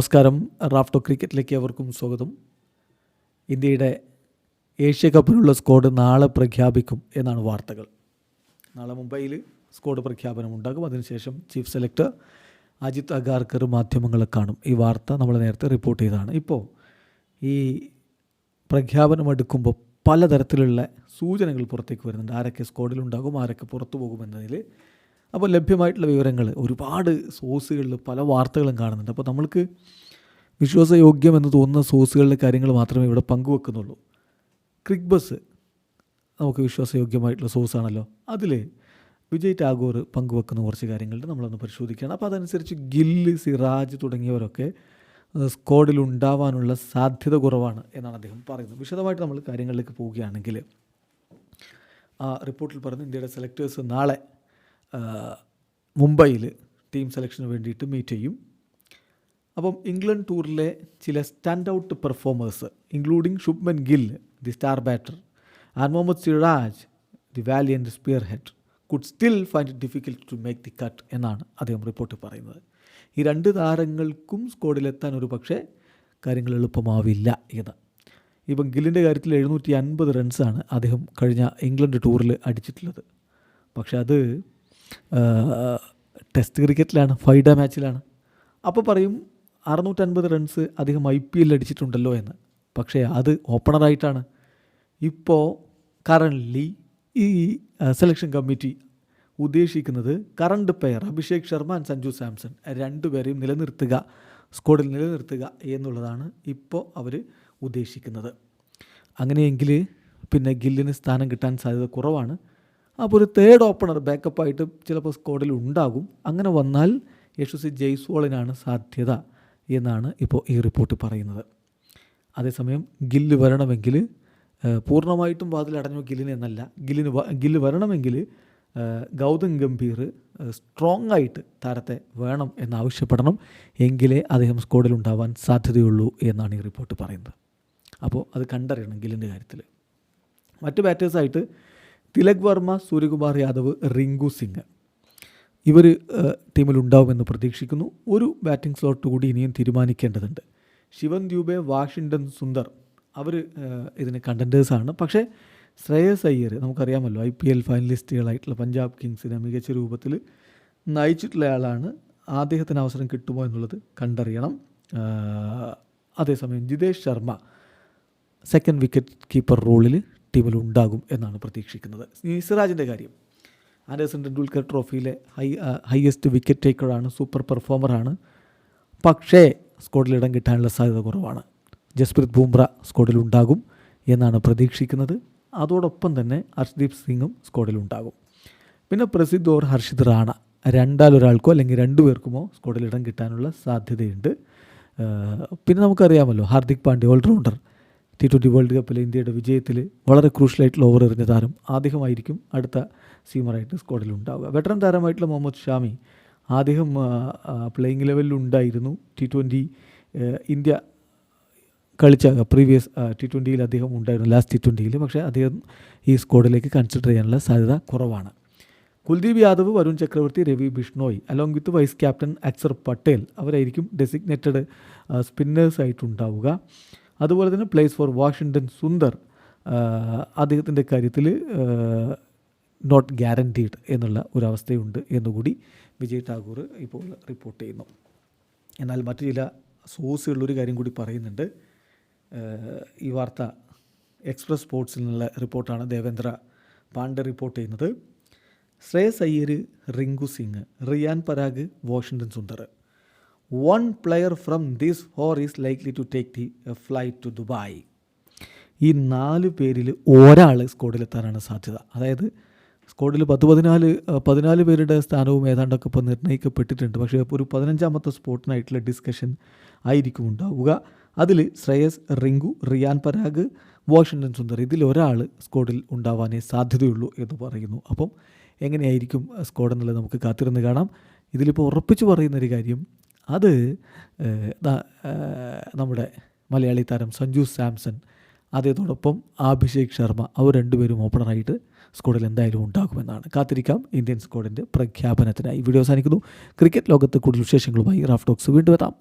നമസ്കാരം. റാഫ്റ്റോ ക്രിക്കറ്റിലേക്ക് അവർക്കും സ്വാഗതം. ഇന്ത്യയുടെ ഏഷ്യ കപ്പിനുള്ള സ്ക്വാഡ് നാളെ പ്രഖ്യാപിക്കും എന്നാണ് വാർത്തകൾ. നാളെ മുംബൈയിൽ സ്ക്വാഡ് പ്രഖ്യാപനം ഉണ്ടാകും. അതിനുശേഷം ചീഫ് സെലക്ടർ അജിത് അഗാർക്കർ മാധ്യമങ്ങളെ കാണും. ഈ വാർത്ത നമ്മൾ നേരത്തെ റിപ്പോർട്ട് ചെയ്തതാണ്. ഇപ്പോൾ ഈ പ്രഖ്യാപനം എടുക്കുമ്പോൾ പലതരത്തിലുള്ള സൂചനകൾ പുറത്തേക്ക് വരുന്നുണ്ട്. ആരൊക്കെ സ്ക്വാഡിലുണ്ടാകും ആരൊക്കെ പുറത്തു പോകുമെന്നതിൽ അപ്പോൾ ലഭ്യമായിട്ടുള്ള വിവരങ്ങൾ ഒരുപാട് സോഴ്സുകളിൽ പല വാർത്തകളും കാണുന്നുണ്ട്. അപ്പോൾ നമ്മൾക്ക് വിശ്വാസയോഗ്യമെന്ന് തോന്നുന്ന സോഴ്സുകളിലെ കാര്യങ്ങൾ മാത്രമേ ഇവിടെ പങ്കുവെക്കുന്നുള്ളൂ. ക്രിക് ബസ് നമുക്ക് വിശ്വാസയോഗ്യമായിട്ടുള്ള സോഴ്സാണല്ലോ. അതിൽ വിജയ് ടാഗോർ പങ്കുവെക്കുന്ന കുറച്ച് കാര്യങ്ങളുണ്ട് നമ്മളൊന്ന് പരിശോധിക്കുകയാണ്. അപ്പോൾ അതനുസരിച്ച് ഗില്ല് സിറാജ് തുടങ്ങിയവരൊക്കെ സ്ക്വാഡിൽ ഉണ്ടാവാനുള്ള സാധ്യത കുറവാണ് എന്നാണ് അദ്ദേഹം പറയുന്നത്. വിശദമായിട്ട് നമ്മൾ കാര്യങ്ങളിലേക്ക് പോവുകയാണെങ്കിൽ ആ റിപ്പോർട്ടിൽ പറഞ്ഞ് ഇന്ത്യയുടെ സെലക്ടേഴ്സ് നാളെ മുംബൈയിൽ ടീം സെലക്ഷന് വേണ്ടിയിട്ട് മീറ്റ് ചെയ്യും. അപ്പം ഇംഗ്ലണ്ട് ടൂറിലെ ചില stand out performers including Shubman Gill the star batter and Mohammed Siraj the valiant spearhead could still find it difficult to make the cut എന്നാണ് അദ്ദേഹം റിപ്പോർട്ട് പറയുന്നത്. ഈ രണ്ട് താരങ്ങൾക്കും സ്കോഡിലെത്താൻ ഒരു പക്ഷേ കാര്യങ്ങൾ എളുപ്പമാവില്ല എന്ന്. ഇപ്പം ഗില്ലിന്റെ കാര്യത്തിൽ എഴുന്നൂറ്റി അൻപത് റൺസാണ് അദ്ദേഹം കഴിഞ്ഞ ഇംഗ്ലണ്ട് ടൂറിൽ അടിച്ചിട്ടുള്ളത്. പക്ഷെ അത് ടെസ്റ്റ് ക്രിക്കറ്റിലാണ് ഫൈഡ മാച്ചിലാണ് അപ്പോൾ പറയും അറുന്നൂറ്റൻപത് റൺസ് അധികം ഐ പി എല്ലിൽ അടിച്ചിട്ടുണ്ടല്ലോ എന്ന്. പക്ഷേ അത് ഓപ്പണറായിട്ടാണ് ഇപ്പോൾ കറന്റ്ലി ഈ സെലക്ഷൻ കമ്മിറ്റി ഉദ്ദേശിക്കുന്നത് current pair Abhishek Sharma and Sanju Samson രണ്ടുപേരെയും നിലനിർത്തുക സ്ക്വാഡിൽ നിലനിർത്തുക എന്നുള്ളതാണ് ഇപ്പോൾ അവർ ഉദ്ദേശിക്കുന്നത്. അങ്ങനെയെങ്കിൽ പിന്നെ ഗില്ലിന് സ്ഥാനം കിട്ടാൻ സാധ്യത കുറവാണ്. അപ്പോൾ ഒരു തേർഡ് ഓപ്പണർ ബാക്കപ്പായിട്ട് ചിലപ്പോൾ സ്ക്വാഡിൽ ഉണ്ടാകും. അങ്ങനെ വന്നാൽ യശസ്വി ജയ്സ്വാളിനാണ് സാധ്യത എന്നാണ് ഇപ്പോൾ ഈ റിപ്പോർട്ട് പറയുന്നത്. അതേസമയം ഗില്ല് വരണമെങ്കിൽ പൂർണമായിട്ടും വാതിലടഞ്ഞു ഗില്ലിന് എന്നല്ല ഗില്ലിന് ഗില്ല് വരണമെങ്കിൽ ഗൗതം ഗംഭീർ സ്ട്രോങ് ആയിട്ട് താരത്തെ വേണം എന്നാവശ്യപ്പെടണം എങ്കിലേ അദ്ദേഹം സ്ക്വാഡിൽ ഉണ്ടാവാൻ സാധ്യതയുള്ളൂ എന്നാണ് ഈ റിപ്പോർട്ട് പറയുന്നത്. അപ്പോൾ അത് കണ്ടറിയണം ഗില്ലിന്റെ കാര്യത്തിൽ. മറ്റ് ബാറ്റേഴ്സായിട്ട് തിലക് വർമ്മ സൂര്യകുമാർ യാദവ് റിങ്കു സിംഗ്. ഇവർ ടീമിൽ ഉണ്ടാവുമെന്ന് പ്രതീക്ഷിക്കുന്നു. ഒരു ബാറ്റിംഗ് സ്ലോട്ട് കൂടി ഇനിയും തീരുമാനിക്കേണ്ടതുണ്ട്. ശിവൻ ദ്യൂബെ വാഷിങ്ടൺ സുന്ദർ അവർ ഇതിന് കണ്ടന്റേഴ്സാണ് പക്ഷേ ശ്രേയസ് അയ്യർ നമുക്കറിയാമല്ലോ ഐ പി എൽ ഫൈനലിസ്റ്റുകളായിട്ടുള്ള പഞ്ചാബ് കിങ്സിനെ മികച്ച രൂപത്തിൽ നയിച്ചിട്ടുള്ള ആളാണ് അദ്ദേഹത്തിന് അവസരം കിട്ടുമോ എന്നുള്ളത് കണ്ടറിയണം. അതേസമയം Jitesh Sharma second wicket keeper റോളിൽ ടീമിൽ ഉണ്ടാകും എന്നാണ് പ്രതീക്ഷിക്കുന്നത്. സിറാജിന്റെ കാര്യം. ആൻഡേഴ്സൺ ടെണ്ടുൽക്കർ ട്രോഫിയിലെ ഹൈ ഹയസ്റ്റ് വിക്കറ്റ് ടേക്കറാണ് സൂപ്പർ പെർഫോമറാണ്. പക്ഷേ സ്കോഡിൽ ഇടം കിട്ടാനുള്ള സാധ്യത കുറവാണ്. ജസ്പ്രീത് ബൂംറ സ്കോഡിൽ ഉണ്ടാകും എന്നാണ് പ്രതീക്ഷിക്കുന്നത്. അതോടൊപ്പം തന്നെ ഹർഷ്ദീപ് സിംഗും സ്കോഡിൽ ഉണ്ടാകും. പിന്നെ പ്രസിദ്ധ് ഓർ ഹർഷിത് റാണ. രണ്ടാലൊരാൾക്കോ അല്ലെങ്കിൽ രണ്ടു പേർക്കുമോ സ്ക്വാഡിൽ ഇടം കിട്ടാനുള്ള സാധ്യതയുണ്ട്. പിന്നെ നമുക്കറിയാമല്ലോ Hardik Pandya allrounder. T twenty world കപ്പിൽ ഇന്ത്യയുടെ വിജയത്തിൽ വളരെ ക്രൂഷ്യലായിട്ടുള്ള ഓവർ എറിഞ്ഞ താരം അദ്ദേഹമായിരിക്കും അടുത്ത സീമറായിട്ട് സ്ക്വാഡിൽ ഉണ്ടാവുക. വെറ്ററൻ താരമായിട്ടുള്ള മുഹമ്മദ് ഷാമി അദ്ദേഹം പ്ലേയിങ് ലെവലിൽ ഉണ്ടായിരുന്നു. ടി ട്വന്റി ഇന്ത്യ കളിച്ച പ്രീവിയസ് ടി ട്വന്റിയിൽ അദ്ദേഹം ഉണ്ടായിരുന്നു ലാസ്റ്റ് ടി ട്വന്റിയിൽ പക്ഷേ അദ്ദേഹം ഈ സ്ക്വാഡിലേക്ക് കൺസിഡർ ചെയ്യാനുള്ള സാധ്യത കുറവാണ്. Kuldeep Yadav Varun Chakravarthy Ravi Bishnoi along with vice captain Axar Patel അവരായിരിക്കും ഡെസിഗ്നേറ്റഡ് സ്പിന്നേഴ്സായിട്ടുണ്ടാവുക അതുപോലെ തന്നെ പ്ലേസ് ഫോർ വാഷിങ്ടൺ സുന്ദർ അദ്ദേഹത്തിന്റെ കാര്യത്തിൽ നോട്ട് ഗ്യാരന്റീഡ് എന്നുള്ള ഒരവസ്ഥയുണ്ട് എന്നുകൂടി വിജയ് ടാഗോർ ഇപ്പോൾ റിപ്പോർട്ട് ചെയ്യുന്നു. എന്നാൽ മറ്റു ചില സോഴ്സുകളിലൊരു കാര്യം കൂടി പറയുന്നുണ്ട്. ഈ വാർത്ത എക്സ്പ്രസ് സ്പോർട്സിൽ നിന്നുള്ള റിപ്പോർട്ടാണ് ദേവേന്ദ്ര പാണ്ഡെ റിപ്പോർട്ട് ചെയ്യുന്നത്. Shreyas Iyer Rinku Singh Riyan Parag Washington Sundar. One player from this four is likely to take the flight to Dubai ഈ നാല് പേരിൽ ഒരാൾ സ്കോഡിലെത്താനാണ് സാധ്യത. അതായത് സ്കോഡിൽ പത്ത് പതിനാല് പതിനാല് പേരുടെ സ്ഥാനവും ഏതാണ്ടൊക്കെ ഇപ്പോൾ നിർണയിക്കപ്പെട്ടിട്ടുണ്ട്. പക്ഷേ ഒരു പതിനഞ്ചാമത്തെ സ്പോട്ടിനായിട്ടുള്ള ഡിസ്കഷൻ ആയിരിക്കും ഉണ്ടാവുക. അതിൽ ശ്രേയസ് റിങ്കു റിയാൻ പരാഗ് വാഷിങ്ടൺ സുന്ദർ ഇതിൽ ഒരാൾ സ്ക്വാഡിൽ ഉണ്ടാവാനേ സാധ്യതയുള്ളൂ എന്ന് പറയുന്നു. അപ്പം എങ്ങനെയായിരിക്കും സ്ക്വാഡ് എന്നുള്ളത് നമുക്ക് കാത്തിരുന്ന് കാണാം. ഇതിലിപ്പോൾ ഉറപ്പിച്ച് പറയുന്നൊരു കാര്യം അത് നമ്മുടെ മലയാളി താരം സഞ്ജു സാംസൺ അതേതോടൊപ്പം അഭിഷേക് ശർമ്മ അവർ രണ്ടുപേരും ഓപ്പണറായിട്ട് സ്ക്വാഡിൽ എന്തായാലും ഉണ്ടാകുമെന്നാണ്. കാത്തിരിക്കാം. ഇന്ത്യൻ സ്ക്വാഡിന്റെ പ്രഖ്യാപനത്തിനായി. വീഡിയോ അവസാനിക്കുന്നു. ക്രിക്കറ്റ് ലോകത്ത് കൂടുതൽ വിശേഷങ്ങളുമായി റാഫ് ടോക്സ് വീണ്ടും എത്താം.